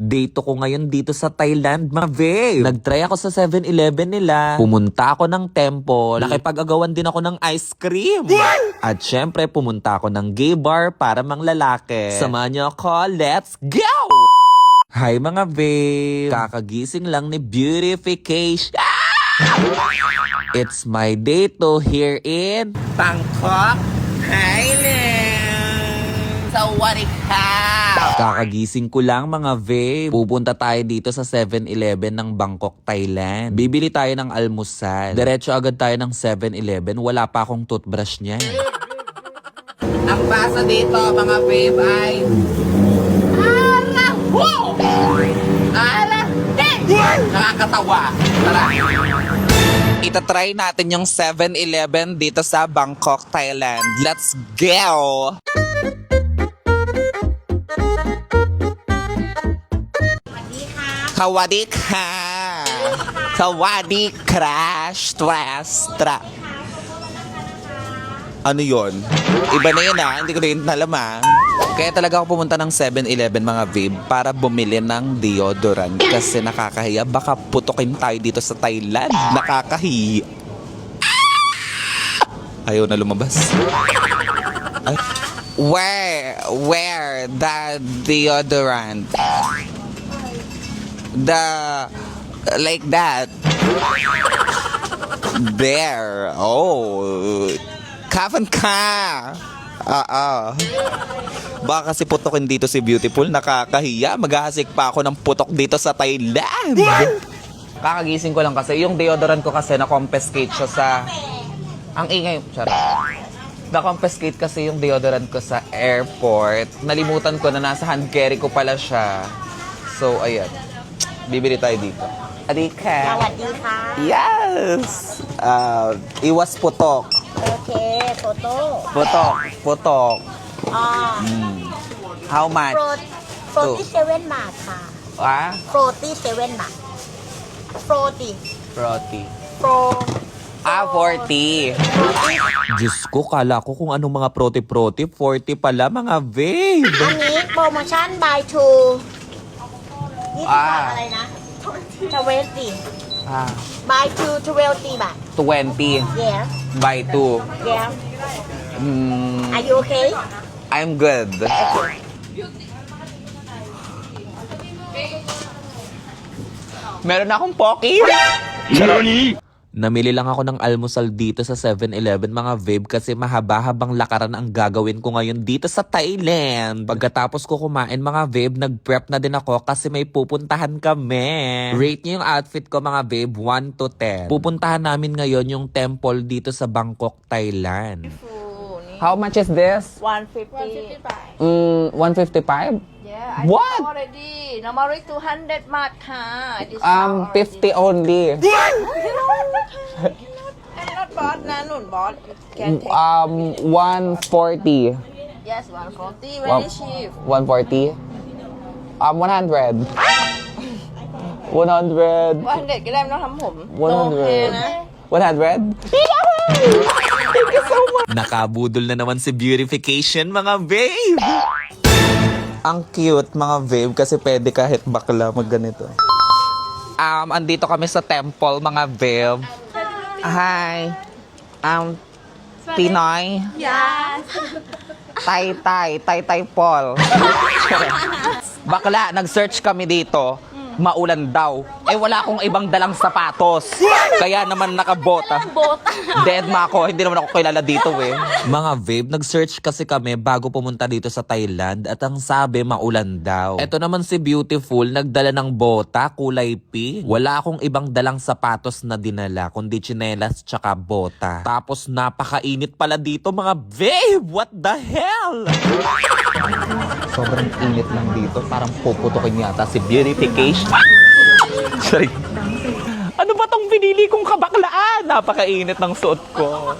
Dito ko ngayon dito sa Thailand, babe. Nagtry ako sa 7-Eleven nila. Pumunta ako ng temple. Nakipag-agawan din ako ng ice cream. At syempre, pumunta ako ng gay bar para mang lalaki. Samahan niyo ako, let's go! Hi mga babe! Kakagising lang ni Beautification. It's my day to here in Bangkok, Thailand. Sawadee ka! Kakagising ko lang mga babe. Pupunta tayo dito sa 7-Eleven ng Bangkok, Thailand. Bibili tayo ng almusal. Diretso agad tayo ng 7-Eleven. Wala pa akong toothbrush niya. Ang basa dito mga babe ay... Wow! Ala! Nakakatawa. Tara. Itatry natin yung 7-Eleven dito sa Bangkok, Thailand. Let's go! Kawadik ka! Kawadik crash! Tras! Tra! Ano yon? Iba na yun ah. Hindi ko rin alam ah. Kaya talaga ako pumunta ng 7-Eleven mga babe para bumili ng deodorant kasi nakakahiya. Baka putukin tayo dito sa Thailand. Nakakahiya. Ayaw na lumabas. Ay. Where? Where? The deodorant? The... Like that. There. Oh. Kapan ka? Oo. Baka kasi putokin dito si Beautiful. Nakakahiya. Maghahasik pa ako ng putok dito sa Thailand. Kakagising ko lang kasi. Yung deodorant ko kasi na-confiscate siya sa... Ang ingay... Charot. Na-confiscate kasi yung deodorant ko sa airport. Nalimutan ko na nasa hand carry ko pala siya. So, ayan. Bibili tayo dito. Adika. สวัสดีค่ะ Yes! Uh, iwas putok. โอเคโตโต้ Putok. Putok. อ่า How โป much? รโปรตีเซเว่นบาทค่ะ Ah? โปรตีเซเว่นบาทโปรตี Roti. โปร Ah, 40. Diyos ko, kala ko kung anong mga proti-proti. 40 pala, mga babe. อันนี้โปรโมชั่น buy two ยี่สิบบาท อ่า อะไรนะทเวนตี้ Ah, buy two ทเวลตีบาท 20. yeah Buy two. yeah Mm, are you okay I'm good. Meron na akong pocky. Namili lang ako ng almusal dito sa 7-Eleven mga babe kasi mahaba-habang lakaran ang gagawin ko ngayon dito sa Thailand. Pagkatapos ko kumain mga babe, nag-prep na din ako kasi may pupuntahan kami. Rate niyo yung outfit ko mga babe, 1 to 10. Pupuntahan namin ngayon yung temple dito sa Bangkok, Thailand. How much is this? 150 Mm, 155? Yeah, I What? know already. Normally 200 baht ka. This Um, 50 only. And not bought na nun bought. Can take. Um, 140. Yes, 140. Very Wow. cheap. 140? Um, 100. 100. 100ก็ได้ไม่ต้องทำผม 100. โอเคนะ 100? Nakabudol na naman si Beautification, mga babe! Ang cute, mga babe, kasi pwede kahit bakla magganito. Um, andito kami sa temple, mga babe. Hi. Um, Pinoy? Yes. Tay Tay, Tay Tay Paul. Bakla, nag-search kami dito. Maulan daw. Eh wala akong ibang dalang sapatos. Kaya naman nakabota. Dead ma ako. Hindi naman ako kilala dito eh. Mga babe, nag-search kasi kami bago pumunta dito sa Thailand at ang sabi maulan daw. Ito naman si Beautiful, nagdala ng bota, kulay pink. Wala akong ibang dalang sapatos na dinala, kundi chinelas tsaka bota. Tapos napakainit pala dito mga babe! What the hell? Sobrang init lang dito. Parang puputokin yata si Beautification. Sorry. Ano ba tong pinili kong kabaklaan? Napakainit ng suot ko.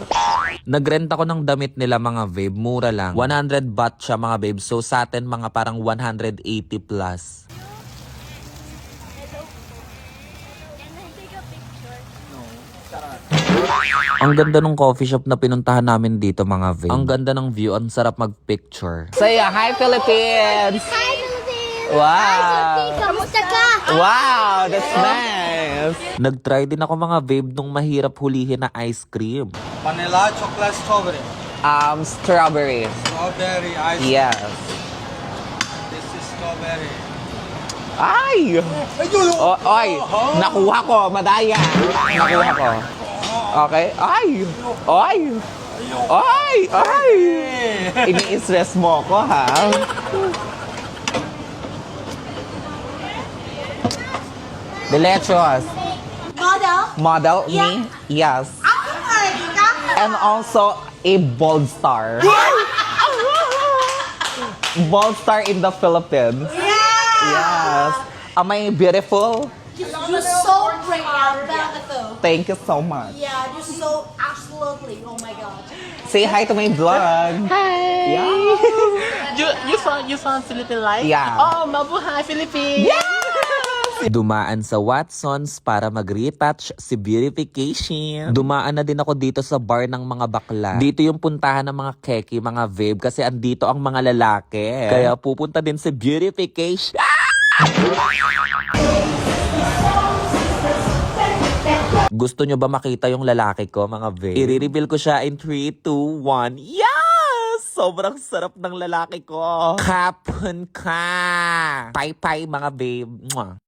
Nagrent ako ng damit nila mga babe. Mura lang. 100 baht siya mga babe. So sa atin mga parang 180 plus. Ang ganda ng coffee shop na pinuntahan namin dito mga babe. Ang ganda ng view. Ang sarap mag-picture. Say hi Philippines! Hi Wow! Come Wow, that's nice. Nag-try din ako mga babe nung mahirap hulihin na ice cream. Vanilla, chocolate, strawberry. Um, strawberry. Strawberry ice. Yes. This is strawberry. Ay! O, oy, nakuha ko, madaya. Nakuha ko. Okay? Ay! Ay! Ay! Ay! Ini-stress mo ko, ha? Delicious. Model. Model, me? Yes. And also, a bold star. bold star in the Philippines. Yes. Am I beautiful? You're so great, Alberto. Thank you so much. Yeah, you're so absolutely. Oh my god. Say hi to my vlog. Hi. Yeah. You you from you from Philippine life? Yeah. Oh, mabuhay Philippines. Dumaan sa Watsons para mag-retouch si beautification. Dumaan na din ako dito sa bar ng mga bakla. Dito yung puntahan ng mga keki, mga vape kasi andito ang mga lalaki. Kaya pupunta din si beautification. Gusto nyo ba makita yung lalaki ko, mga babe? I-reveal ko siya in 3, 2, 1. Yes! Sobrang sarap ng lalaki ko. Kapun ka! Pay-pay, mga babe. Mwah.